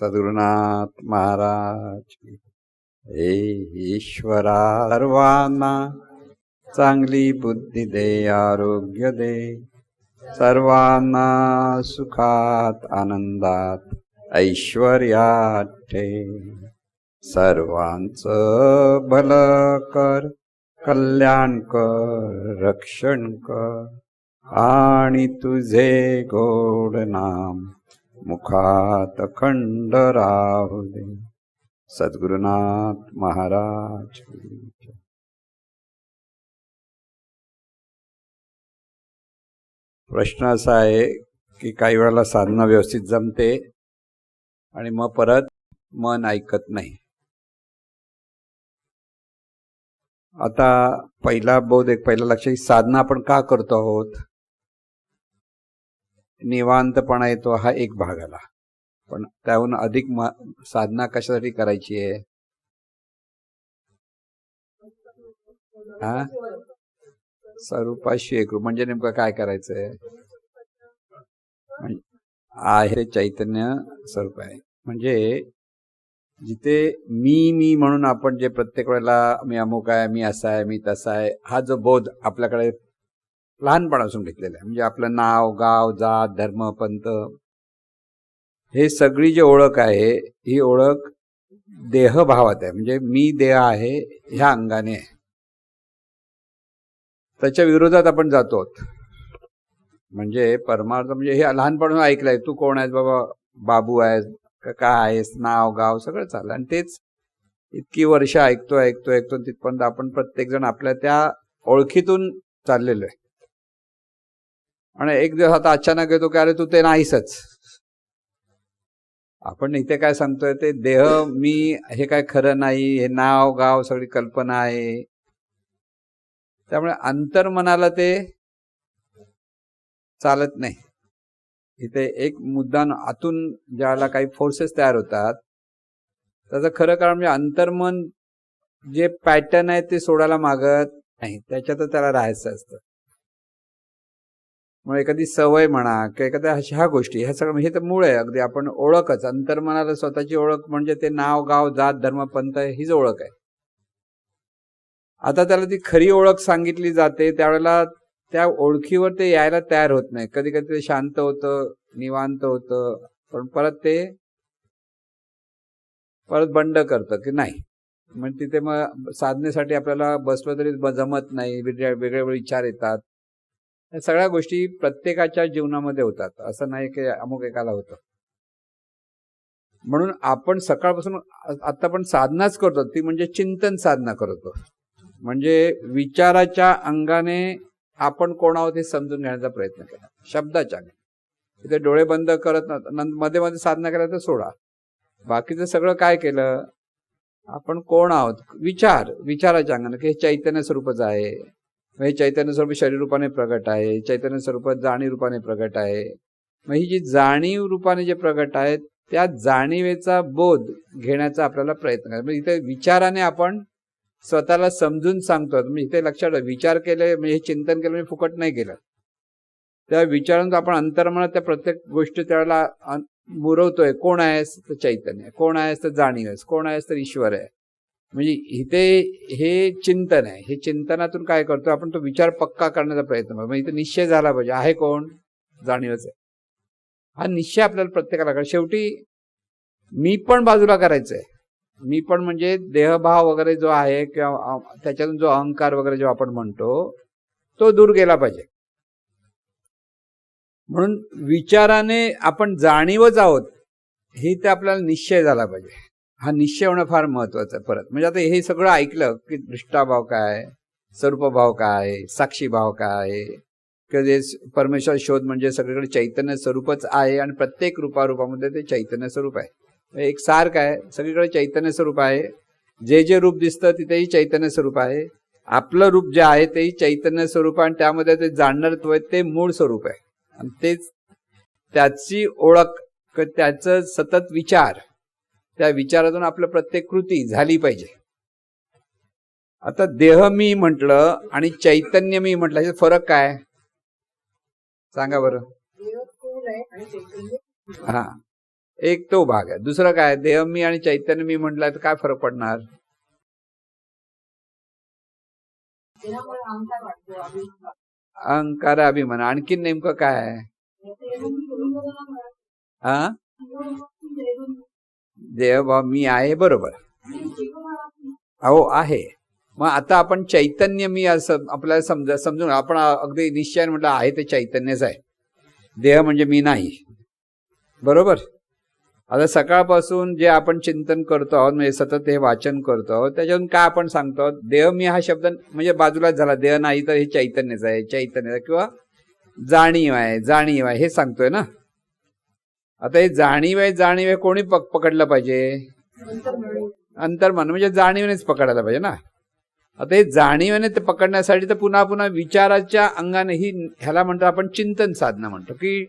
सद्गुरुनाथ महाराज हे ईश्वरा सर्वांना चांगली बुद्धी दे आरोग्य दे. सर्वांना सुखात आनंदात ऐश्वर्यात ठे. सर्वांचं भलं कर कल्याण कर रक्षण कर. आणि तुझे गोड नाम मुखात खंड राहू दे सद्गुरुनाथ महाराज प्रश्न असा आहे की काही वेळेला साधना व्यवस्थित जमते आणि मग परत मन ऐकत नाही. आता पहिला बोध एक पहिला लक्ष साधना आपण का करतो आहोत? निवांतपणा येतो हा एक भाग आला. पण त्याहून अधिक साधना कशासाठी करायची आहे? हा? स्वरूपाशी एक म्हणजे नेमकं काय करायचंय? आहे चैतन्य स्वरूप आहे. म्हणजे जिथे मी मी म्हणून आपण जे प्रत्येक वेळेला मी अमुक आहे मी असा आहे मी तसा आहे हा जो बोध आपल्याकडे लहानपणापासून घेतलेलं आहे. म्हणजे आपलं नाव गाव जात धर्म पंथ हे सगळी जी ओळख आहे ही ओळख देहभावात आहे. म्हणजे मी देह आहे ह्या अंगाने आहे. त्याच्या विरोधात आपण जातो म्हणजे परमार्थ म्हणजे हे लहानपणून ऐकलंय. तू कोण आहेस बाबा? बाबू आहेस का? काय आहेस? नाव गाव सगळं चाललं आणि तेच इतकी वर्ष ऐकतो ऐकतो ऐकतो तिथपर्यंत आपण प्रत्येक जण आपल्या त्या ओळखीतून चाललेलो आहे. आणि एक दिवस आता अचानक येतो की अरे तू ते नाहीसच. आपण इथे काय सांगतोय ते देह मी हे काय खरं नाही हे नाव गाव सगळी कल्पना आहे. त्यामुळे अंतर्मनाला ते चालत नाही. इथे एक मुद्दा आतून ज्याला काही फोर्सेस तयार होतात त्याचं खरं कारण म्हणजे अंतर्मन जे पॅटर्न आहे ते सोडायला मागत नाही. त्याच्यातच त्याला राहायचं असतं. मग एखादी सवय म्हणा किंवा एखाद्या अशा ह्या गोष्टी ह्या सगळं हे तर मूळ आहे. अगदी आपण ओळखच. अंतर्मनाला स्वतःची ओळख म्हणजे ते नाव गाव जात धर्म पंथ हीच ओळख आहे. आता त्याला ती खरी ओळख सांगितली जाते त्यावेळेला त्या ओळखीवर ते यायला तयार होत नाही. कधी कधी ते शांत होतं निवांत होतं पण परत ते परत बंड करतं की नाही. म्हणजे तिथे मग साधनेसाठी आपल्याला बसलं तरी जमत नाही वेगळ्या वेगळे विचार येतात. सगळ्या गोष्टी प्रत्येकाच्या जीवनामध्ये होतात. असं नाही की अमुक एकाला होतं. म्हणून आपण सकाळपासून आता आपण साधनाच करतो. ती म्हणजे चिंतन साधना करतो. म्हणजे विचाराच्या अंगाने आपण कोण आहोत हे समजून घेण्याचा प्रयत्न केला शब्दाच्या तिथे डोळे बंद करत मध्ये मध्ये साधना केला तर सोडा. बाकीचं सगळं काय केलं? आपण कोण आहोत? विचार. विचाराच्या अंगाने. की हे चैतन्य स्वरूपच आहे. मग हे चैतन्य स्वरूप शरीर रूपाने प्रगट आहे चैतन्य स्वरूपात जाणीव रूपाने प्रगट आहे. मग ही जी जाणीव रूपाने जे प्रगट आहेत त्या जाणीवेचा बोध घेण्याचा आपल्याला प्रयत्न करायचा म्हणजे इथे विचाराने आपण स्वतःला समजून सांगतो म्हणजे इथे लक्षात विचार केले म्हणजे हे चिंतन केलं म्हणजे फुकट नाही केलं. त्या विचारून आपण अंतर्मनात त्या प्रत्येक गोष्टी त्याला मुरवतोय. कोण आहेस? तर चैतन्य. कोण आहेस? तर जाणीव आहेस. कोण आहेस? तर ईश्वर आहे. म्हणजे इथे हे चिंतन आहे. हे चिंतनातून काय करतो? आपण तो विचार पक्का करण्याचा प्रयत्न करतो. म्हणजे इथे निश्चय झाला पाहिजे. आहे कोण? जाणीवच आहे. हा निश्चय आपल्याला प्रत्येकाला करा शेवटी मी पण बाजूला करायचं आहे मी पण म्हणजे देहभाव वगैरे जो आहे किंवा त्याच्यातून जो अहंकार वगैरे जो आपण म्हणतो तो दूर गेला पाहिजे. म्हणून विचाराने आपण जाणीवच आहोत. ही ते आपल्याला निश्चय झाला पाहिजे. हा निश्चय होणं फार महत्वाचं आहे परत. म्हणजे आता हे सगळं ऐकलं की दृष्टाभाव काय स्वरूपभाव काय साक्षीभाव काय किंवा परमेश्वर शोध म्हणजे सगळीकडे चैतन्य स्वरूपच आहे आणि प्रत्येक रूपारूपामध्ये ते चैतन्य स्वरूप आहे. म्हणजे एक सार काय सगळीकडे चैतन्य स्वरूप आहे. जे जे रूप दिसतं तिथेही चैतन्य स्वरूप आहे. आपलं रूप जे आहे तेही चैतन्य स्वरूप आहे आणि त्यामध्ये ते जाणणार तो ते मूळ स्वरूप आहे. आणि तेच त्याची ओळख त्याचं सतत विचार त्या विचारातून आपलं प्रत्येक कृती झाली पाहिजे. आता देह मी म्हटलं आणि चैतन्य मी म्हटलं ह्याचा फरक काय? सांगा बरं. हा. एक तो भाग आहे. दुसरं काय? देह मी आणि चैतन्य मी म्हटलं तर काय फरक पडणार? अहंकार अभिमान. आणखीन नेमकं काय. हा सोडून मी आहे बरोबर. अहो आहे. मग आता आपण चैतन्य मी असं आपल्याला समजा समजून आपण अगदी निश्चयाने म्हटलं आहे ते चैतन्यच आहे. देह म्हणजे मी नाही. बरोबर? आता सकाळपासून जे आपण चिंतन करतो आहोत म्हणजे सतत हे वाचन करतो आहोत त्याच्यातून काय आपण सांगतो आहोत? देह मी हा शब्द म्हणजे बाजूलाच झाला. देह नाही तर हे चैतन्यच आहे चैतन्य किंवा जाणीव आहे जाणीव आहे हे सांगतोय ना? आता हे जाणीव आहे जाणीव आहे कोणी पक पकडलं पाहिजे? अंतर्मन म्हणजे जाणीवनेच पकडायला पाहिजे ना? आता हे जाणीवेने ते पकडण्यासाठी तर पुन्हा पुन्हा विचाराच्या अंगाने ही ह्याला म्हणतो आपण चिंतन साधना म्हणतो की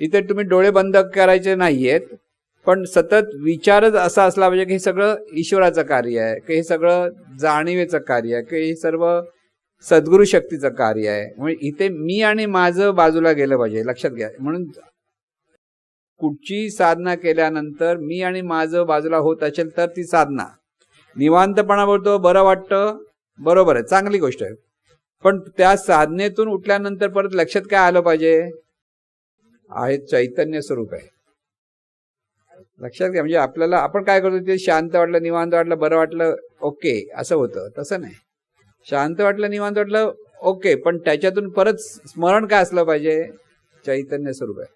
इथे तुम्ही डोळे बंद करायचे नाहीयेत पण सतत विचारच असा असला पाहिजे की हे सगळं ईश्वराचं कार्य आहे की हे सगळं जाणीवेचं कार्य आहे की हे सर्व सद्गुरू शक्तीचं कार्य आहे. म्हणजे इथे मी आणि माझं बाजूला गेलं पाहिजे लक्षात घ्या. म्हणून कुठची साधना केल्यानंतर मी आणि माझं बाजूला होत असेल तर ती साधना. निवांतपणा बोलतो बरं वाटतं बरोबर आहे चांगली गोष्ट आहे. पण त्या साधनेतून उठल्यानंतर परत लक्षात काय आलं पाहिजे? आहे चैतन्य स्वरूप आहे. लक्षात घ्या म्हणजे आपल्याला आपण काय करतो ते शांत वाटलं निवांत वाटलं बरं वाटलं ओके असं होतं तसं नाही. शांत वाटलं निवांत वाटलं ओके पण त्याच्यातून परत स्मरण काय असलं पाहिजे? चैतन्य स्वरूप आहे.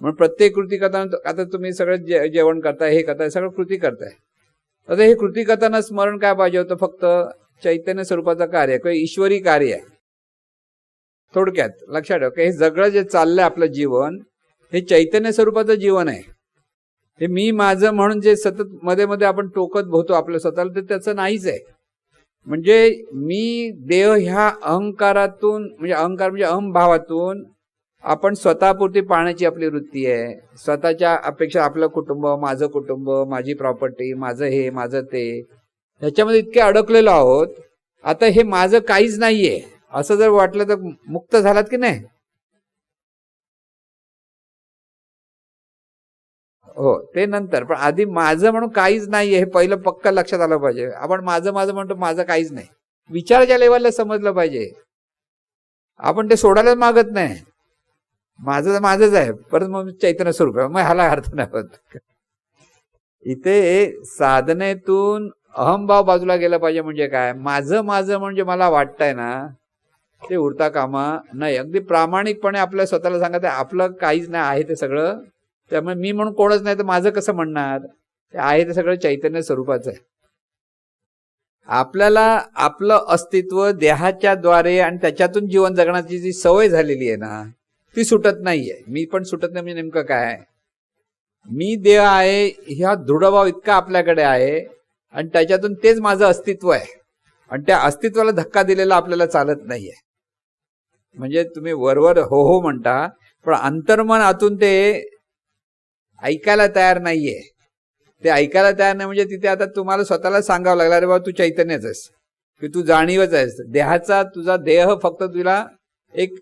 म्हणून प्रत्येक कृती करताना आता तुम्ही सगळं जे जेवण करताय हे करताय सगळं कृती करताय. आता हे कृती करताना स्मरण काय पाहिजे होतं? फक्त चैतन्य स्वरूपाचं कार्य किंवा ईश्वरी कार्य. आहे थोडक्यात लक्षात ठेवा की हे सगळं जे चाललंय आपलं जीवन हे चैतन्य स्वरूपाचं जीवन आहे. हे मी माझं म्हणून जे सतत मध्ये मध्ये आपण टोकत भोवतो आपल्या स्वतःला तर त्याचं नाहीच आहे. म्हणजे मी देह ह्या अहंकारातून म्हणजे अहंकार म्हणजे अहमभावातून आपण स्वतःपुरती पाहण्याची आपली वृत्ती आहे. स्वतःच्या अपेक्षा आपलं कुटुंब माझं कुटुंब माझी प्रॉपर्टी माझं हे माझं ते ह्याच्यामध्ये इतके अडकलेलो आहोत. आता हे माझं काहीच नाहीये. असं जर वाटलं तर मुक्त झालात की नाही? हो ते नंतर. पण आधी माझं म्हणून काहीच नाहीये हे पहिलं पक्क लक्षात आलं पाहिजे. आपण माझं माझं म्हणतो माझं काहीच नाही. विचाराच्या लेवलला समजलं पाहिजे. आपण ते सोडायलाच मागत नाही. माझं माझंच आहे. परत मग चैतन्य स्वरूप आहे. मग ह्याला अर्थ नाही होत. इथे साधनेतून अहमभाव बाजूला गेला पाहिजे म्हणजे काय? माझं माझं म्हणजे मला वाटतंय ना ते उरता कामा नाही. अगदी प्रामाणिकपणे आपल्या स्वतःला सांगत आहे आपलं काहीच नाही आहे ते सगळं. त्यामुळे मी म्हणून कोणच नाही तर माझं कसं म्हणणार? ते आहे ते सगळं चैतन्य स्वरूपाचं आहे. आपल्याला आपलं अस्तित्व देहाच्या द्वारे आणि त्याच्यातून जीवन जगण्याची जी सवय झालेली आहे ना ती सुटत नाहीये. मी पण सुटत नाही म्हणजे नेमकं काय मी देह आहे ह्या दृढभाव इतका आपल्याकडे आहे आणि त्याच्यातून तेच माझं अस्तित्व आहे. आणि त्या अस्तित्वाला धक्का दिलेला आपल्याला चालत नाहीये. म्हणजे तुम्ही वरवर हो हो म्हणता पण अंतर्मन आतून ते ऐकायला तयार नाहीये. ते ऐकायला तयार नाही म्हणजे तिथे आता तुम्हाला स्वतःला सांगावं लागलं अरे बाबा तू चैतन्यच आहेस. की तू जाणीवच आहेस. देहाचा तुझा देह फक्त तुला एक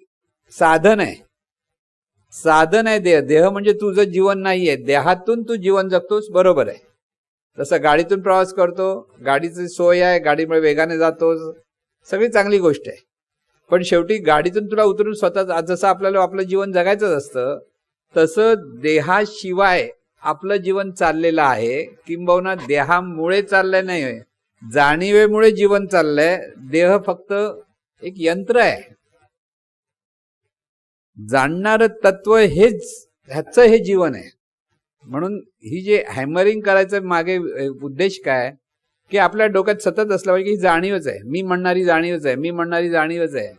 साधन आहे. साधन आहे देह. देह म्हणजे तुझं जीवन नाहीये. देहातून तू जीवन जगतोस बरोबर आहे. तसं गाडीतून प्रवास करतो गाडीची सोय आहे गाडीमुळे वेगाने जातोस सगळी चांगली गोष्ट आहे. पण शेवटी गाडीतून तुला उतरून स्वतः जसं आपल्याला आपलं जीवन जगायचंच असतं तसं देहाशिवाय आपलं जीवन चाललेलं आहे. किंबहुना देहामुळे चाललंय नाही जाणीवेमुळे जीवन चाललंय. देह फक्त एक यंत्र आहे. जाणणारं तत्व हेच ह्याचं हे जीवन आहे. म्हणून ही जे हॅमरिंग करायचं मागे उद्देश काय? की आपल्या डोक्यात सतत असलं पाहिजे की ही जाणीवच आहे. मी म्हणणारी जाणीवच आहे. मी म्हणणारी जाणीवच आहे.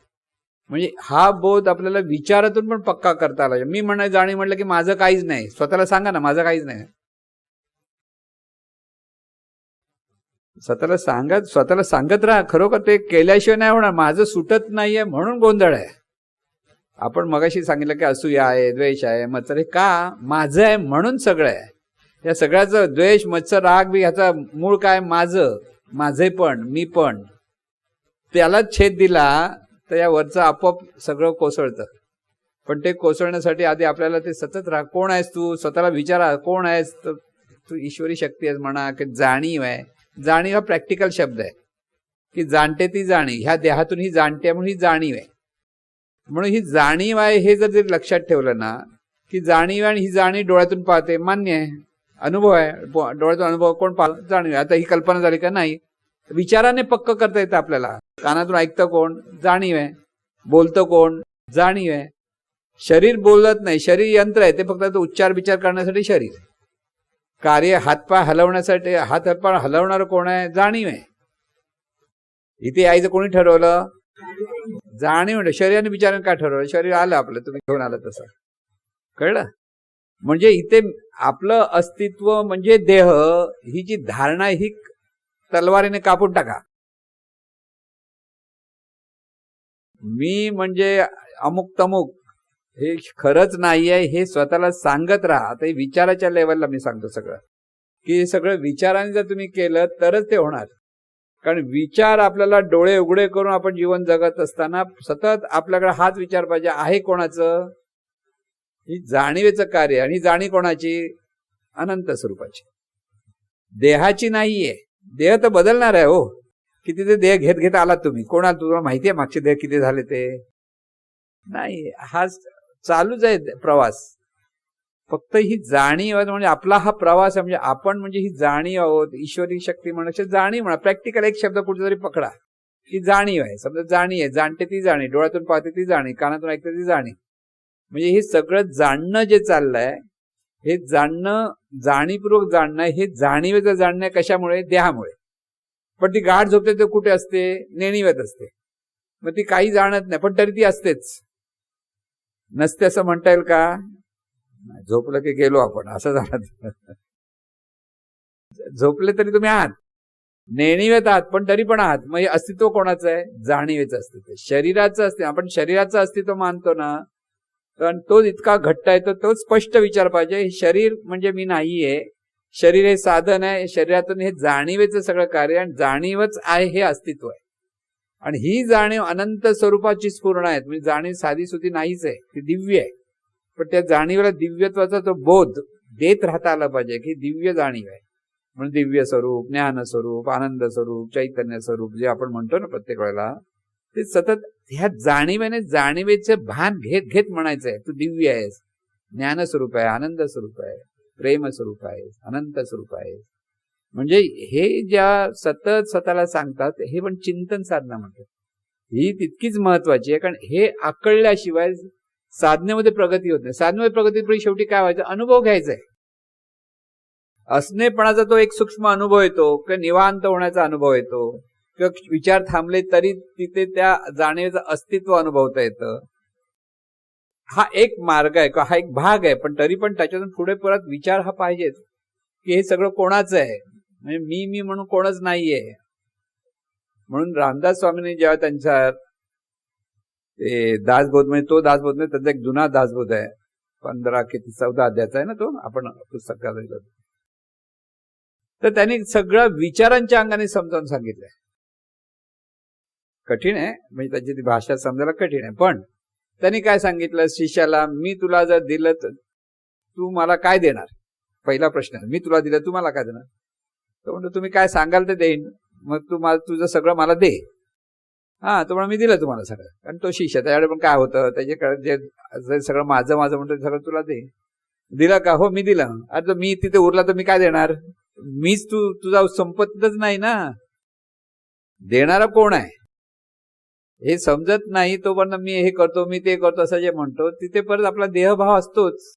म्हणजे हा बोध आपल्याला विचारातून पण पक्का करता आला. मी म्हणणारी जाणीव म्हटलं की माझं काहीच नाही. स्वतःला सांगा ना माझं काहीच नाही. स्वतःला सांगत स्वतःला सांगत राहा. खरोखर ते केल्याशिवाय नाही होणार. माझं सुटत नाहीये म्हणून गोंधळ आहे. आपण मगाशी सांगितलं की असूया आहे द्वेष आहे मत्सर हे का? माझं आहे म्हणून सगळं आहे. या सगळ्याचं द्वेष मत्सर राग बी ह्याचा मूळ काय? माझं. माझे पण मी पण. त्याला छेद दिला तर या वरचं आपोआप सगळं कोसळतं. पण ते कोसळण्यासाठी आधी आपल्याला ते सतत राहा कोण आहेस तू? स्वतःला विचारा कोण आहेस? तर तू ईश्वरी शक्ती आहेस म्हणा की जाणीव आहे. जाणीव हा प्रॅक्टिकल शब्द आहे. की जाणते ती जाणीव. ह्या देहातून ही जाणते आहे म्हणून ही जाणीव आहे. म्हणून ही जाणीव आहे हे जर जरी लक्षात ठेवलं ना की जाणीव आहे आणि ही जाणीव डोळ्यातून पाहते मान्य आहे. अनुभव आहे. डोळ्यातून अनुभव कोण पाह जाणीव आहे. आता ही कल्पना झाली का? नाही. विचाराने पक्क करता येतं आपल्याला. कानातून ऐकतं कोण? जाणीव आहे. बोलतं कोण? जाणीव आहे. शरीर बोलत नाही. शरीर यंत्र आहे. ते फक्त उच्चार विचार करण्यासाठी शरीर कार्य हातपाय हलवण्यासाठी हात हातपाय हलवणार कोण आहे? जाणीव आहे. इथे यायचं कोणी ठरवलं? जाणीव म्हणजे शरीराने विचाराने काय ठरवलं? शरीर आलं आपलं तुम्ही घेऊन आलं तसं. कळलं? म्हणजे इथे आपलं अस्तित्व म्हणजे देह ही जी धारणा ही तलवारीने कापून टाका. मी म्हणजे अमुक तमुक हे खरंच नाहीये हे स्वतःला सांगत राहा. आता हे विचाराच्या लेवलला मी सांगतो सगळं. की सगळं विचाराने जर तुम्ही केलं तरच ते होणार. कारण विचार आपल्याला डोळे उघडे करून आपण जीवन जगत असताना सतत आपल्याकडे हाच विचार पाहिजे आहे कोणाचं? ही जाणीवेचं कार्य आणि जाणीव कोणाची? अनंत स्वरूपाची. देहाची नाहीये. देह तर बदलणार आहे हो. किती ते देह घेत घेत आलात तुम्ही. कोणा तुम्हाला माहिती आहे मागचे देह किती झाले ते? नाही हा चालूच आहे प्रवास. फक्त ही जाणीव म्हणजे आपला हा प्रवास आहे म्हणजे आपण म्हणजे ही जाणीव आहोत ईश्वरी शक्ती म्हणा जाणीव म्हणा. प्रॅक्टिकल एक शब्द कुठेतरी पकडा. ही जाणीव आहे. समजा जाणीव आहे. जाणते ती जाणी डोळ्यातून पाहते ती जाणी कानातून ऐकते ती जाणी म्हणजे हे सगळं जाणणं जे चाललंय हे जाणणं जाणीवपूर्वक जाणणं हे जाणीवेचं जाणणं आहे कशामुळे? देहामुळे. पण ती गाठ झोपते ते कुठे असते? नेणीवेत असते. मग ती काही जाणत नाही पण तरी ती असतेच. नसते असं म्हणता येईल का? झोपलं की गेलो आपण असं झालं झोपले तरी तुम्ही आहात. नेणीवेत आहात पण तरी पण आहात. मग हे अस्तित्व कोणाचं आहे? जाणीवेचं अस्तित्व शरीराचं अस्तित्व आपण शरीराचं अस्तित्व मानतो ना कारण तो इतका घट्ट आहे तर तो स्पष्ट विचार पाहिजे. हे शरीर म्हणजे मी नाहीये. शरीर हे साधन आहे. शरीरातून हे जाणीवेचं सगळं कार्य आणि जाणीवच आहे हे अस्तित्व आहे. आणि ही जाणीव अनंत स्वरूपाची स्फूर्ण आहे म्हणजे जाणीव साधी सुधी नाहीच आहे. ती दिव्य आहे. पण त्या जाणीवेला दिव्यत्वाचा तो बोध देत राहता आला पाहिजे की दिव्य जाणीव आहे. म्हणून दिव्य स्वरूप ज्ञान स्वरूप आनंद स्वरूप चैतन्य स्वरूप जे आपण म्हणतो ना प्रत्येक वेळेला ते सतत ह्या जाणीवेने जाणीवेचं भान घेत घेत म्हणायचं आहे. तू दिव्य आहेस. ज्ञान स्वरूप आहे आनंद स्वरूप आहे प्रेम स्वरूप आहे अनंत स्वरूप आहे. म्हणजे हे ज्या सतत स्वतःला सांगतात हे पण चिंतन साधना म्हणतात. ही तितकीच महत्वाची आहे कारण हे आकळल्याशिवाय साधनेमध्ये प्रगती होत नाही. साधनेमध्ये प्रगती पण शेवटी काय व्हायचं? अनुभव घ्यायचा आहे. असणेपणाचा तो एक सूक्ष्म अनुभव येतो किंवा निवांत होण्याचा अनुभव येतो किंवा विचार थांबले तरी तिथे त्या जाणीवेचं अस्तित्व अनुभवता येतं. हा एक मार्ग आहे किंवा हा एक भाग आहे पण तरी पण त्याच्यातून पुढे परत विचार हा पाहिजेच की हे सगळं कोणाचं आहे? म्हणजे मी मी म्हणून कोणच नाहीये. म्हणून रामदास स्वामींनी जेव्हा त्यांच्या ते दासबोध म्हणजे तो दासबोध नाही त्यांचा एक जुना दासबोध आहे. पंधरा किती चौदा अध्याचा आहे ना तो आपण पुस्तकाला तर त्यांनी सगळं विचारांच्या अंगाने समजावून सांगितलंय. कठीण आहे म्हणजे त्याची ती भाषा समजायला कठीण आहे पण त्यांनी काय सांगितलं? शिष्याला मी तुला जर दिलं तर तू मला काय देणार? पहिला प्रश्न आहे. मी तुला दिलं तू मला काय देणार? तो म्हणतो तुम्ही काय सांगाल ते देईन मग तू मला तुझं सगळं मला दे. हा तुम्हाला मी दिलं तुम्हाला सगळं. कारण तो शिष्य त्याच्याकडे पण काय होतं त्याच्याकडे जे सगळं माझं माझं म्हणतो सगळं तुला दे. दिलं का? हो मी दिलं. अरे तर मी तिथे उरला तर मी काय देणार? मीच तू तुझा संपतच नाही ना. देणारा कोण आहे? हे समजत नाही तो पण मी हे करतो मी ते करतो असं जे म्हणतो तिथे परत आपला देहभाव असतोच.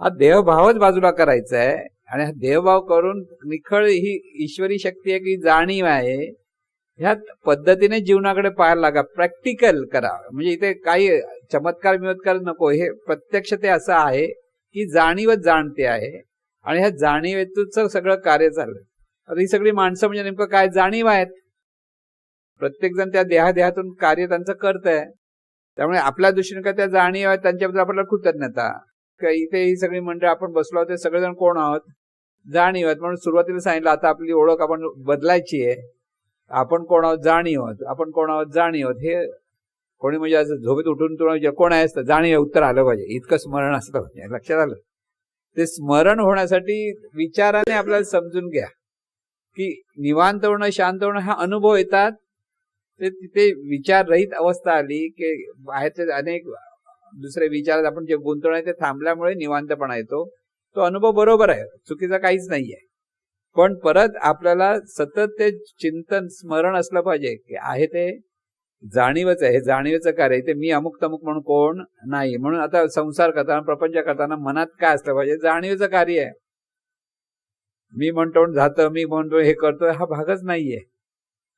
हा देहभावच बाजूला करायचा आहे. आणि हा देहभाव करून निखळ ही ईश्वरी शक्ती आहे की जाणीव आहे. ह्या पद्धतीने जीवनाकडे पाहायला लागा. प्रॅक्टिकल करा. म्हणजे इथे काही चमत्कार मिमत्कार नको. हे प्रत्यक्ष ते असं आहे की जाणीवच जाणते आहे. आणि ह्या जाणीवेतूच सगळं कार्य चाललंय. आता ही सगळी माणसं म्हणजे नेमकं काय जाणीव आहेत? प्रत्येक जण त्या देहादेहातून कार्य त्यांचं करत आहे त्यामुळे आपल्या दृष्टीने काय त्या जाणीव आहेत त्यांच्याबद्दल आपल्याला कृतज्ञता. इथे ही सगळी मंडळ आपण बसलो आहोत सगळेजण कोण आहोत? जाणीव आहेत. म्हणून सुरुवातीला सांगितलं आता आपली ओळख आपण बदलायची आहे. आपण कोणावर जाणीव आहोत आपण कोणावर जाणीव आहोत हे कोणी म्हणजे असं झोपेत उठून तुला कोण आहे असतं जाणीव उत्तर आलं पाहिजे. इतकं स्मरण असलं पाहिजे लक्षात आलं. ते स्मरण होण्यासाठी विचाराने आपल्याला समजून घ्या की निवांत होणं शांत होणं हा अनुभव येतात. ते तिथे विचाररहित अवस्था आली की बाहेरचे अनेक दुसरे विचारात आपण जे गुंतवणार आहे ते थांबल्यामुळे निवांतपणा येतो. तो अनुभव बरोबर आहे चुकीचा काहीच नाही आहे पण परत आपल्याला सतत ते चिंतन स्मरण असलं पाहिजे की आहे ते जाणीवच आहे. हे जाणीवेचं कार्य ते मी अमुक तमुक म्हणून कोण नाही. म्हणून आता संसार करताना प्रपंच करताना मनात काय असलं पाहिजे? जाणीवेचं कार्य आहे. मी म्हणतो आणि जातं मी म्हणतो हे करतो हा भागच नाहीये.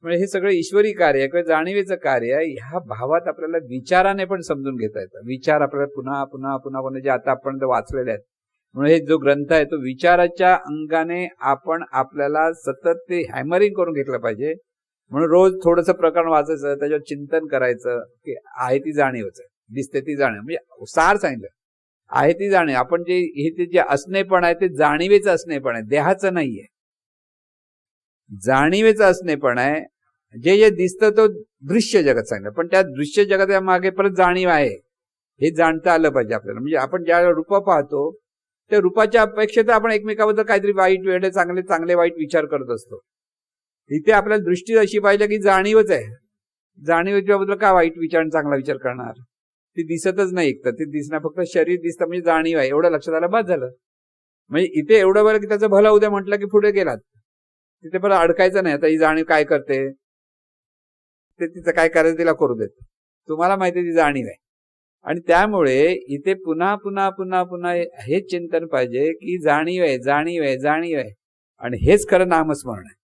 म्हणजे हे सगळं ईश्वरी कार्य आहे किंवा जाणीवेचं कार्य आहे. ह्या भावात आपल्याला विचाराने पण समजून घेता येतं. विचार आपल्याला पुन्हा पुन्हा पुन्हा पुन्हा जे आता आपण वाचलेले आहेत म्हणून हे जो ग्रंथ आहे तो विचाराच्या अंगाने आपण आपल्याला सतत ते हॅमरिंग करून घेतलं पाहिजे. म्हणून रोज थोडंसं प्रकरण वाचायचं त्याच्यावर चिंतन करायचं की आहे ती जाणीवच आहे. दिसते ती जाणीव म्हणजे सार सांगितलं. आहे ती जाणीव. आपण जे हे ते जे असणेपण आहे ते जाणीवेचं असणेपण आहे. देहाचं नाहीये. जाणीवेचं असणेपण आहे. जे जे दिसतं तो दृश्य जगत सांगितलं. पण त्या दृश्य जगताच्या मागे परत जाणीव आहे. हे जाणता आलं पाहिजे आपल्याला. म्हणजे आपण ज्या रूप पाहतो त्या रूपाच्या अपेक्षेत आपण एकमेकाबद्दल काहीतरी वाईट वेळे चांगले चांगले वाईट विचार करत असतो. इथे आपल्याला दृष्टी अशी पाहिजे की जाणीवच आहे. जाणीवच्याबद्दल का वाईट विचार आणि चांगला विचार करणार? ती दिसतच नाही एक तर ती दिसणं फक्त शरीर दिसतं म्हणजे जाणीव आहे. एवढं लक्षात आलं बाद झालं. म्हणजे इथे एवढं बरं की त्याचं भलं उद्या म्हटलं की पुढे गेलात. तिथे परत अडकायचं नाही. आता ही जाणीव काय करते? ते तिचं काय करायचं तिला करू देत. तुम्हाला माहिती ती जाणीव आहे. आणि त्यामुळे इथे पुन्हा पुन्हा पुन्हा पुन्हा हेच चिंतन पाहिजे की जाणीव आहे जाणीव आहे जाणीव आहे. आणि हेच खरं नामस्मरण आहे.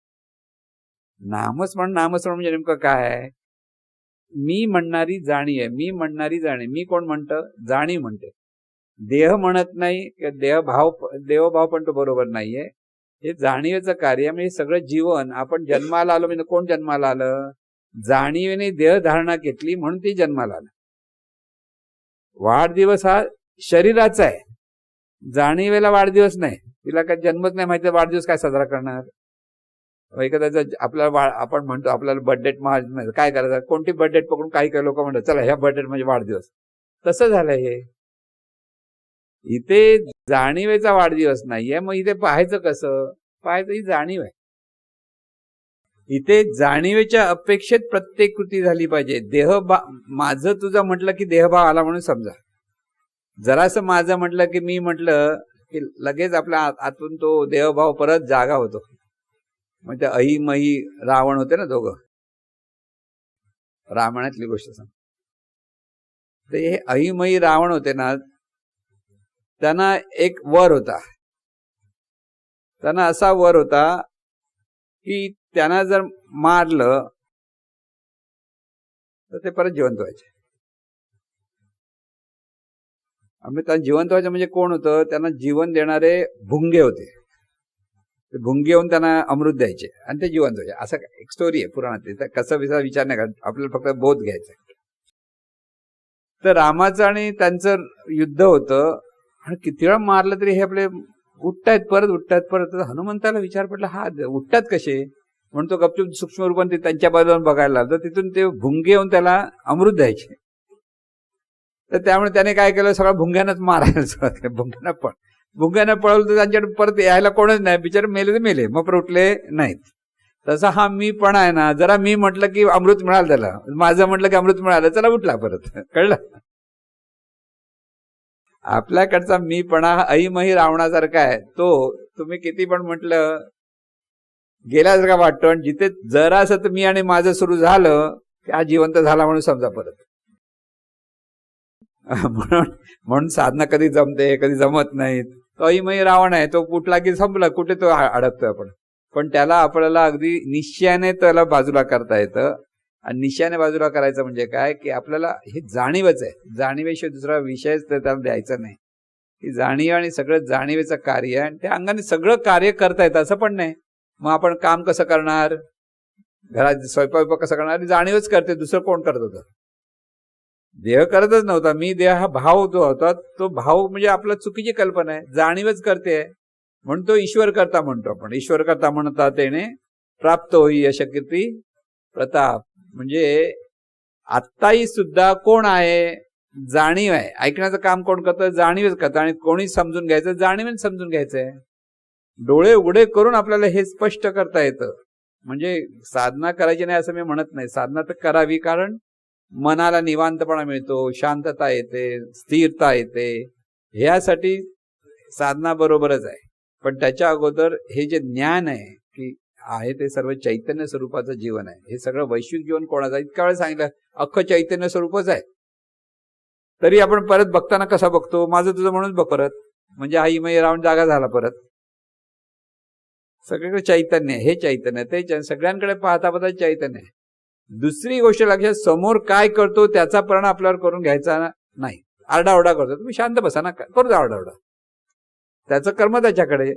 नामस्मरण नामस्मरण म्हणजे नेमकं काय आहे? मी म्हणणारी जाणीव आहे मी म्हणणारी जाणीव मी कोण म्हणतं? जाणीव म्हणते. देह म्हणत नाही किंवा देहभाव देवभाव पण तो बरोबर नाहीये. हे जाणीवेचं कार्य म्हणजे सगळं जीवन आपण जन्माला आलो म्हणजे कोण जन्माला आलं? जाणीवेने देह धारणा घेतली म्हणून ती जन्माला आलं. वाढदिवस हा शरीराचा आहे. जाणीवेला वाढदिवस नाही. तिला काय जन्मच नाही माहिती वाढदिवस काय साजरा करणार? एखाद्याचा आपल्याला वा आपण म्हणतो आपल्याला बर्थडे काय करायचं? कोणती बर्थडेट पकडून काही काही लोक म्हणतात चला ह्या बर्थडेट म्हणजे वाढदिवस. तसं झालंय हे. इथे जाणीवेचा वाढदिवस नाहीये. मग इथे पाहायचं कसं? पाहायचं ही जाणीव आहे. इथे जाणीवेच्या अपेक्षेत प्रत्येक कृती झाली पाहिजे. देह माझं तुझं म्हटलं की देहभाव आला म्हणून समजा. जरासं माझं म्हटलं की मी म्हटलं की लगेच आपल्या आतून तो देहभाव परत जागा होतो. म्हणजे अही मही रावण होते ना दोघं. रामायणातली गोष्ट सांग. ते हे अहिमयी रावण होते ना त्यांना एक वर होता. त्यांना असा वर होता की त्यांना जर मारलं तर ते परत जिवंत व्हायचे. आम्ही त्यांना जिवंत व्हायचं म्हणजे कोण होतं? त्यांना जीवन देणारे भुंगे होते. ते भुंगे होऊन त्यांना अमृत द्यायचे आणि ते जिवंत व्हायचे. असं एक स्टोरी आहे पुराणात. कसं विसा विचार नाही का आपल्याला फक्त बोध घ्यायचा तर रामाचं आणि त्यांचं युद्ध होतं. आणि किती वेळा मारलं तरी हे आपले उठतायत परत उठतायत परत. हनुमंताला विचार पडला हा उठतात कसे? म्हणून तो गपचूप सूक्ष्म रूपाने ते त्यांच्या बाजूला बघायला लागतो तिथून ते भुंगे येऊन त्याला अमृत द्यायचे. तर त्यामुळे त्याने काय केलं? सगळं भुंग्यानंच मारायला सुरुवात केली. भुंग्यानं भुंग्यानं पळवलं तर त्यांच्याकडे परत यायला कोणच नाही. बिचारे मेले तर मेले मग परत उठले नाहीत. तसा हा मी पण आहे ना जरा मी म्हटलं की अमृत मिळालं त्याला. माझं म्हटलं की अमृत मिळालं चला उठला परत. कळलं? आपल्याकडचा मीपणा ऐमही रावणासारखा आहे. तो तुम्ही किती पण म्हटलं गेल्यासारखा वाटतो. आणि जिथे जरासं तर मी आणि माझं सुरू झालं की जिवंत झाला म्हणून समजा परत. म्हणून म्हणून साधना कधी जमते कधी जमत नाहीत तो रावण आहे तो कुठला की संपला कुठे तो अडकतोय आपण. पण त्याला आपल्याला अगदी निश्चयाने त्याला बाजूला करता येतं. आणि निश्चयाने बाजूला करायचं म्हणजे काय की आपल्याला हे जाणीवच आहे. जाणीवेशिवाय दुसरा विषयच त्याला द्यायचा नाही. ही जाणीव आणि सगळं जाणीवेचं कार्य आहे. आणि त्या अंगाने सगळं कार्य करता येतं असं पण नाही. मग आपण काम कसं करणार? घरात स्वयंपाक कसं करणार? जाणीवच करते दुसरं कोण करत होतं? देह करतच नव्हता. मी देह हा भाव जो होता तो भाव म्हणजे आपला चुकीची कल्पना आहे. जाणीवच करते. म्हणून तो ईश्वर करता म्हणतो आपण. ईश्वर करता म्हणता त्याने प्राप्त होई यशकीर्ती प्रताप. म्हणजे आत्ताही सुद्धा कोण आहे? जाणीव आहे. ऐकण्याचं काम कोण करतं? जाणीवच करतं. आणि कोणी समजून घ्यायचं? जाणीवच समजून घ्यायचंय. डोळे उघडे करून आपल्याला हे स्पष्ट करता येतं. म्हणजे साधना करायची नाही असं मी म्हणत नाही. साधना तर करावी कारण मनाला निवांतपणा मिळतो शांतता येते स्थिरता येते. ह्यासाठी साधना बरोबरच आहे. पण त्याच्या अगोदर हे जे ज्ञान आहे की आहे ते सर्व चैतन्य स्वरूपाचं जीवन आहे. हे सगळं वैश्विक जीवन कोणाचं? आहे? इतका वेळ सांगितलं अख्खं चैतन्य स्वरूपच आहे. तरी आपण परत बघताना कसा बघतो? माझं तुझं म्हणून बघ परत. म्हणजे हा इमय रावण जागा झाला परत. सगळीकडे चैतन्य आहे. हे चैतन्य ते सगळ्यांकडे पाहता पाहता चैतन्य आहे. दुसरी गोष्ट लक्षात समोर काय करतो त्याचा परिणाम आपल्यावर करून घ्यायचा नाही. आरडाओरडा करतो. तुम्ही शांत बसा ना करू द्या आरडाओरडा. त्याचं कर्म त्याच्याकडे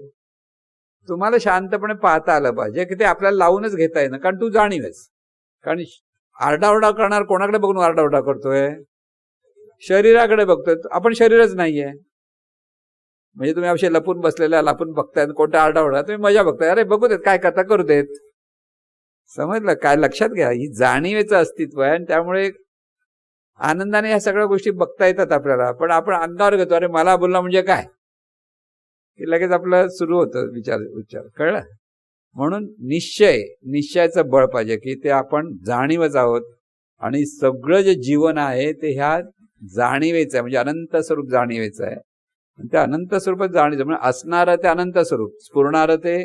तुम्हाला शांतपणे पाहता आलं पाहिजे की ते आपल्याला लावूनच घेता येणं कारण तू जाणीवच कारण आरडाओरडा करणार कोणाकडे बघून आरडाओरडा करतोय? शरीराकडे बघतोय. आपण शरीरच नाहीये. म्हणजे तुम्ही असे लपून बसलेल्या लपून बघताय कोणता आरडाओरडा तुम्ही मजा बघताय. अरे बघू देत काय कथा करू देत. समजलं? काय लक्षात घ्या ही जाणीवेचं अस्तित्व आहे आणि त्यामुळे आनंदाने ह्या सगळ्या गोष्टी बघता येतात आपल्याला. पण आपण अंगावर घेतो. अरे मला बोलला म्हणजे काय? की लगेच आपलं सुरू होतं विचार विचार कळलं? म्हणून निश्चय निश्चयाचं बळ पाहिजे की ते आपण जाणीवच आहोत आणि सगळं जे जीवन आहे ते ह्या जाणीवेचं आहे. म्हणजे अनंत स्वरूप जाणीवेचं आहे. ते अनंत स्वरूपात जाणीव म्हणजे असणारं ते अनंत स्वरूप. स्फुरणारं ते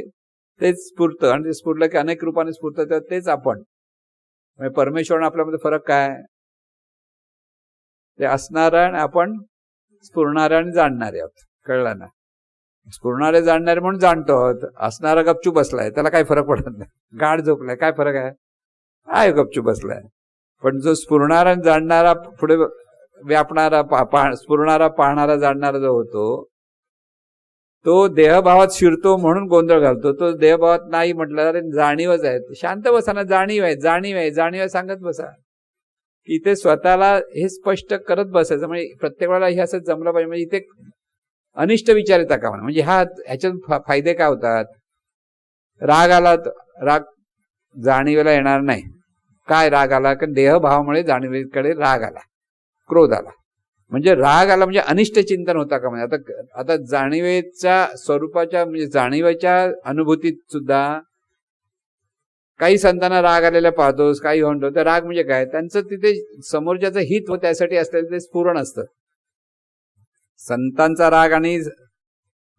तेच स्फुरतं. आणि ते स्फुरलं की अनेक रूपाने स्फुरतं तर तेच आपण. म्हणजे परमेश्वर आणि आपल्यामध्ये फरक काय? ते असणारं आणि आपण स्फुरणारे आणि जाणणारे आहोत. कळलं ना? स्फुरणारे जाणणारे म्हणून जाणतो आहोत. असणारा गपचूप बसलाय त्याला काय फरक पडत नाही. गाढ झोपलाय काय फरक आहे? आहे गपचूप बसलाय. पण जो स्फुरणारा आणि जाणणारा पुढे व्यापणारा पा- पा- स्फुरणारा पाहणारा जाणणारा जो होतो तो देहभावात शिरतो म्हणून गोंधळ घालतो. तो देहभावात नाही म्हटलं अरे जाणीवच आहे. शांत बसा ना जाणीव आहे जाणीव आहे जाणीव आहे सांगत बसा. की इथे स्वतःला हे स्पष्ट करत बसायचं म्हणजे प्रत्येक वेळेला हे असं जमलं पाहिजे म्हणजे इथे अनिष्ट विचार येतात का म्हणजे हा ह्याच्यात फायदे काय होतात? राग आला तर- राग जाणीवेला येणार नाही. काय राग आला? कारण देहभावामुळे जाणीवेकडे राग आला. क्रोध आला. म्हणजे राग आला म्हणजे अनिष्ट चिंतन होता का म्हणजे आता आता जाणीवेच्या स्वरूपाच्या म्हणजे जाणीवेच्या अनुभूतीत सुद्धा काही संतांना राग आलेला पाहतोस काही होणतो तर राग म्हणजे काय? त्यांचं तिथे समोरच्याचं हित व त्यासाठी असलेलं ते स्फुरण असतं. संतांचा राग आणि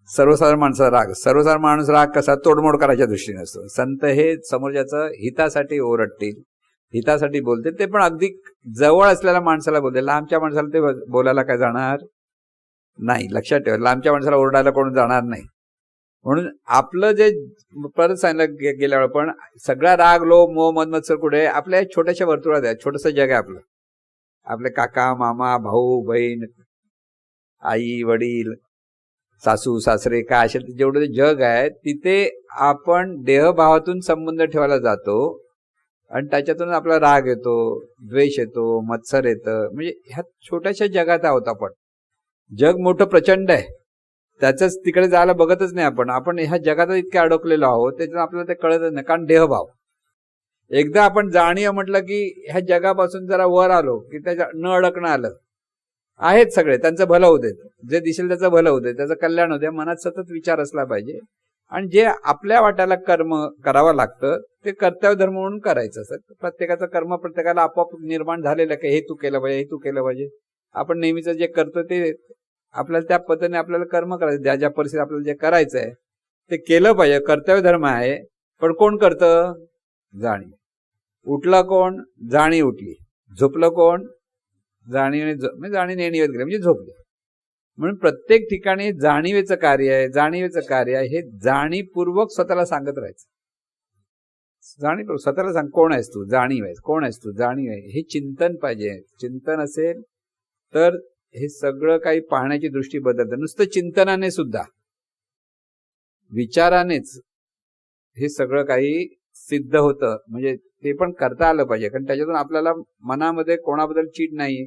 सर्वसाधारण माणसाचा राग. सर्वसाधारण माणूस राग कसा? तोडमोड करायच्या दृष्टीने असतो. संत हे समोरच्याचं हितासाठी ओरडतील हितासाठी बोलते. ते पण अगदी जवळ असलेल्या माणसाला बोलते. लांबच्या माणसाला ते बोलायला काय जाणार नाही. लक्षात ठेवा. लांबच्या माणसाला ओरडायला कोण जाणार नाही. म्हणून आपलं जे परत सांगितलं गेल्यावर पण सगळा राग लो मोह मद मत्सर कुठे आपल्या छोट्याशा वर्तुळात आहे. छोटस जग आहे आपलं. आपले काका मामा भाऊ बहीण आई वडील सासू सासरे काय असेल ते जेवढं ते जग आहे तिथे आपण देहभावातून संबंध ठेवायला जातो. आणि त्याच्यातून आपला राग येतो द्वेष येतो मत्सर येतं. म्हणजे ह्या छोट्याशा जगात आहोत आपण जग मोठं प्रचंड आहे. त्याच तिकडे जायला बघतच नाही आपण. आपण ह्या जगात इतके अडकलेलो आहोत त्याच्यात आपल्याला ते कळतच नाही. कारण देहभाव एकदा आपण जाणीव म्हटलं की ह्या जगापासून जरा वर आलो की त्याच्या न अडकणं आलं. आहेत सगळे. त्यांचं भलं होते जे दिसेल त्याचं भलं होते त्याचं कल्याण होते मनात सतत विचार असला पाहिजे. आणि जे आपल्या वाट्याला कर्म करावं लागतं ते कर्तव्य धर्म म्हणून करायचं असं. प्रत्येकाचं कर्म प्रत्येकाला आपोआप निर्माण झालेलं आहे की हे तू केलं पाहिजे हे तू केलं पाहिजे. आपण नेहमीच जे करतो ते आपल्याला त्या पद्धतीने आपल्याला कर्म करायचं. ज्या ज्या परिस्थितीत आपल्याला जे करायचं आहे ते केलं पाहिजे. कर्तव्य धर्म आहे पण कोण करतं? जाणीव. उठला कोण? जाणी उठली. झोपलं कोण? जाणीवने झो- म्हणजे जाणीव नेणीवेत गेले म्हणजे झोपले. म्हणून प्रत्येक ठिकाणी जाणीवेचं कार्य आहे जाणीवेचं कार्य आहे हे जाणीवपूर्वक स्वतःला सांगत राहायचं. जाणीव स्वतःला सांग कोण आहेस तू? जाणीव आहेस कोण आहेस तू? जाणीव आहे. हे चिंतन पाहिजे. चिंतन असेल तर हे सगळं काही पाहण्याची दृष्टी बदलते. नुसतं चिंतनाने सुद्धा. विचारानेच हे सगळं काही सिद्ध होतं. म्हणजे ते पण करता आलं पाहिजे. कारण त्याच्यातून आपल्याला मनामध्ये कोणाबद्दल चीट नाही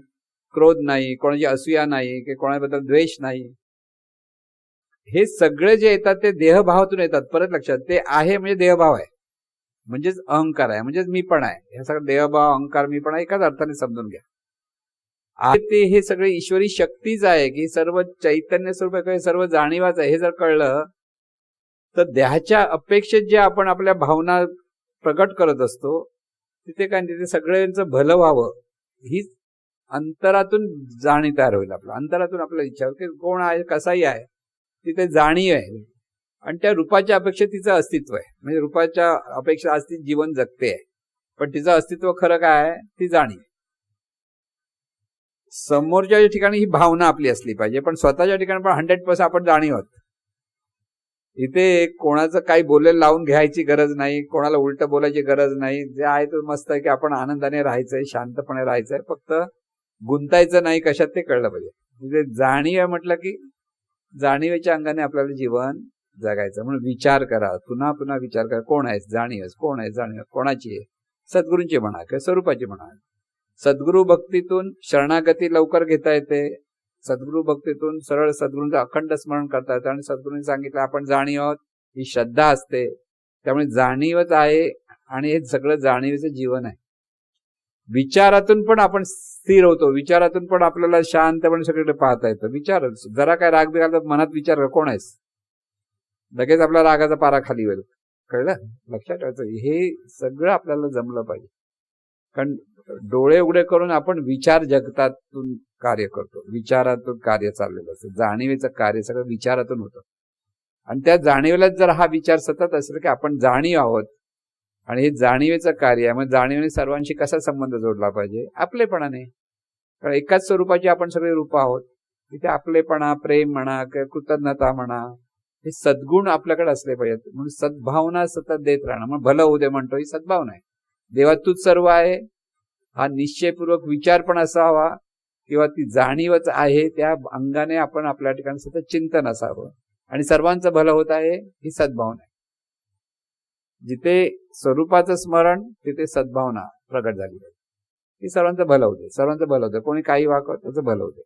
क्रोध नाही कोणाची असूया नाही की कोणाबद्दल द्वेष नाही. हे सगळे जे येतात ते देहभावातून येतात. परत लक्षात ते आहे म्हणजे देहभाव आहे. म्हणजेच अहंकार आहे म्हणजेच मी पण आहे. हे सगळं देहभाव अहंकार मी पण आहे एकाच अर्थाने समजून घ्या. ते हे सगळे ईश्वरी शक्तीच आहे की सर्व चैतन्य स्वरूप आहे सर्व जाणीवाच आहे. हे जर कळलं तर देहाच्या अपेक्षेत जे आपण आपल्या भावना प्रकट करत असतो तिथे काय तिथे सगळ्यांचं भलं व्हावं हीच अंतरातून जाणीव तयार होईल आपलं. अंतरातून आपल्याला इच्छा होईल की कोण आहे कसाही आहे तिथे जाणीव आहे. आणि त्या रूपाच्या अपेक्षा तिचं अस्तित्व आहे. म्हणजे रूपाच्या अपेक्षा आज ती जीवन जगते आहे. पण तिचं अस्तित्व खरं काय आहे? ती जाणीव समोरच्या ठिकाणी ही भावना आपली असली पाहिजे पण स्वतःच्या ठिकाणी पण हंड्रेड पर्सेंट आपण जाणीव आहोत. इथे कोणाचं काही बोलायला लावून घ्यायची गरज नाही कोणाला उलट बोलायची गरज नाही. जे आहे ते मस्त आहे की आपण आनंदाने राहायचंय शांतपणे राहायचंय. फक्त गुंतायचं नाही कशात ते कळलं पाहिजे. म्हणजे जाणीव आहे म्हटलं की जाणीवेच्या अंगाने आपल्याला जीवन जगायचं. म्हणून विचार करा. पुन्हा पुन्हा विचार करा. कोण आहेस? जाणीवस कोण आहे जाणीव कोणाची आहे? सद्गुरूंची म्हणा किंवा स्वरूपाची म्हणा. सद्गुरू भक्तीतून शरणागती लवकर घेता येते. सद्गुरू भक्तीतून सरळ सद्गुरूंचं अखंड स्मरण करता येतं आणि सद्गुरूंनी सांगितलं आपण जाणीव आहोत. ही श्रद्धा असते. त्यामुळे जाणीवच आहे आणि हे सगळं जाणीवेचं जीवन आहे. विचारातून पण आपण स्थिर होतो. विचारातून पण आपल्याला शांतपणे सगळीकडे पाहता येतं. विचार जरा काय राग बिघाल तर मनात विचार कोण आहेस? लगेच आपला रागाचा पारा खाली होईल. कळलं? लक्षात ठेवायचं. हे सगळं आपल्याला जमलं पाहिजे. कारण डोळे उघडे करून आपण विचार जगतातून कार्य करतो. विचारातून कार्य चाललेलं असतं. जाणीवेचं कार्य सगळं विचारातून होतं. आणि त्या जाणीवेलाच जर हा विचार सतत असेल की आपण जाणीव आहोत आणि हे जाणीवेचं कार्य आहे मग जाणीवेने सर्वांशी कसा संबंध जोडला पाहिजे? आपलेपणाने. कारण एकाच स्वरूपाची आपण सगळे रूप आहोत. तिथे आपलेपणा प्रेम म्हणा किंवा कृतज्ञता म्हणा हे सद्गुण आपल्याकडे असले पाहिजेत. म्हणून सद्भावना सतत देत राहणं. म्हणून भलं होऊ दे म्हणतो ही सद्भावना आहे. देवा तूच सर्व आहे. हा निश्चयपूर्वक विचार पण असावा. किंवा ती जाणीवच आहे त्या अंगाने आपण आपल्या ठिकाणी सतत चिंतन असावं. आणि सर्वांचं भलं होत आहे ही सद्भावना आहे. जिथे स्वरूपाचं स्मरण तिथे सद्भावना प्रकट झाली पाहिजे. ती सर्वांचं भलं होते सर्वांचं भलं होतं कोणी काही वागवत त्याचं भलं होते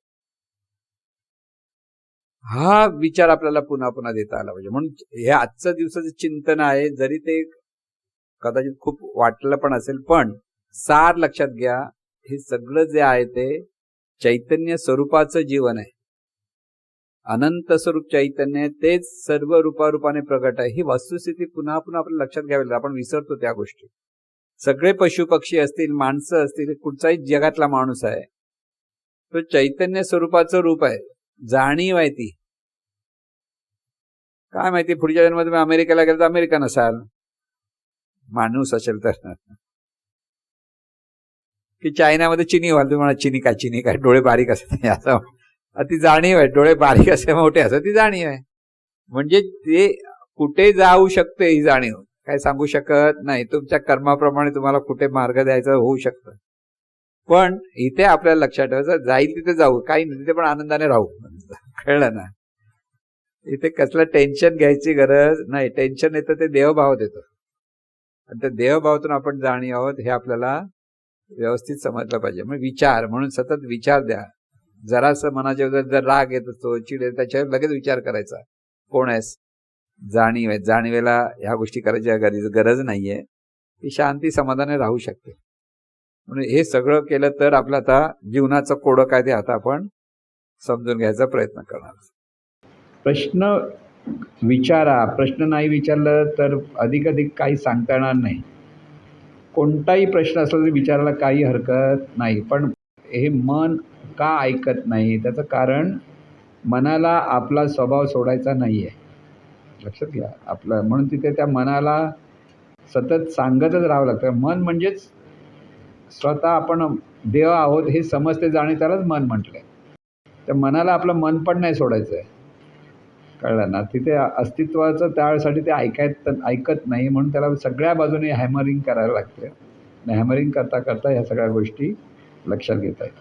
हा विचार आपल्याला पुन्हा पुन्हा देता आला पाहिजे. म्हणून हे आजचं दिवसाचं चिंतन आहे. जरी ते कदाचित खूप वाटलं पण असेल पण सार लक्षात घ्या हे सगळं जे आहे ते चैतन्य स्वरूपाचं जीवन आहे. अनंत स्वरूप चैतन्य आहे, तेच सर्व रूपारूपाने प्रगट आहे. ही वस्तुस्थिती पुन्हा पुन्हा आपल्याला लक्षात घ्यावी लागेल. आपण विसरतो त्या गोष्टी. सगळे पशु पक्षी असतील माणसं असतील कुठचाही जगातला माणूस आहे तो चैतन्य स्वरूपाचं रूप आहे. जाणीव आहे ती. काय माहिती पुढच्या जन्मात तुम्ही अमेरिकेला गेलं तर अमेरिकन असाल. माणूस असेल तर. की चायनामध्ये चिनी व्हाल तुम्ही म्हणा चिनी काय चिनी काय डोळे बारीक असत असं ती जाणीव आहे डोळे बारीक असे मोठे असं ती जाणीव आहे. म्हणजे ते कुठे जाऊ शकते ही जाणीव. काय सांगू शकत नाही. तुमच्या कर्माप्रमाणे तुम्हाला कुठे मार्ग द्यायचा होऊ शकतं. पण इथे आपल्याला लक्षात ठेवायचं जाईल तिथे जाऊ काही नाही तिथे पण आनंदाने राहू. कळलं ना? इथे कसलं टेन्शन घ्यायची गरज नाही. टेन्शन येतं ते देवभाव देतो. आणि त्या देवभावातून आपण जाणीव आहोत हे आपल्याला व्यवस्थित समजलं पाहिजे. मग विचार म्हणून सतत विचार द्या. जरासं मनाच्या जर राग येत असतो चिड येत त्याच्यावर लगेच विचार करायचा. कोण आहेस? जाणीव आहे. जाणीवेला ह्या गोष्टी करायची गरज गरज नाहीये. ती शांती समाधाने राहू शकते. म्हणून हे सगळं केलं तर आपलं आता जीवनाचं कोडं काय ते आता आपण समजून घ्यायचा प्रयत्न करणार प्रश्न विचारा. प्रश्न नाही विचारलं तर अधिक अधिक काही सांगता येणार नाही. कोणताही प्रश्न असला तरी विचारायला काही हरकत नाही. पण हे मन का ऐकत नाही? त्याचं कारण मनाला आपला स्वभाव सोडायचा नाही आहे लक्षात घ्या. आपलं म्हणून तिथे त्या मनाला सतत सांगतच राहावं लागतं. मन म्हणजेच स्वतः आपण देव आहोत हे समजते जाणे त्यालाच मन म्हटलं आहे त्या मनाला आपलं मन पण नाही सोडायचं आहे कळलं ना? तिथे अस्तित्वाचं त्यावेळेसाठी ते ऐकायत ऐकत नाही म्हणून त्याला सगळ्या बाजूने हॅमरिंग करायला लागते. हॅमरिंग करता करता ह्या सगळ्या गोष्टी लक्षात घेता येतात.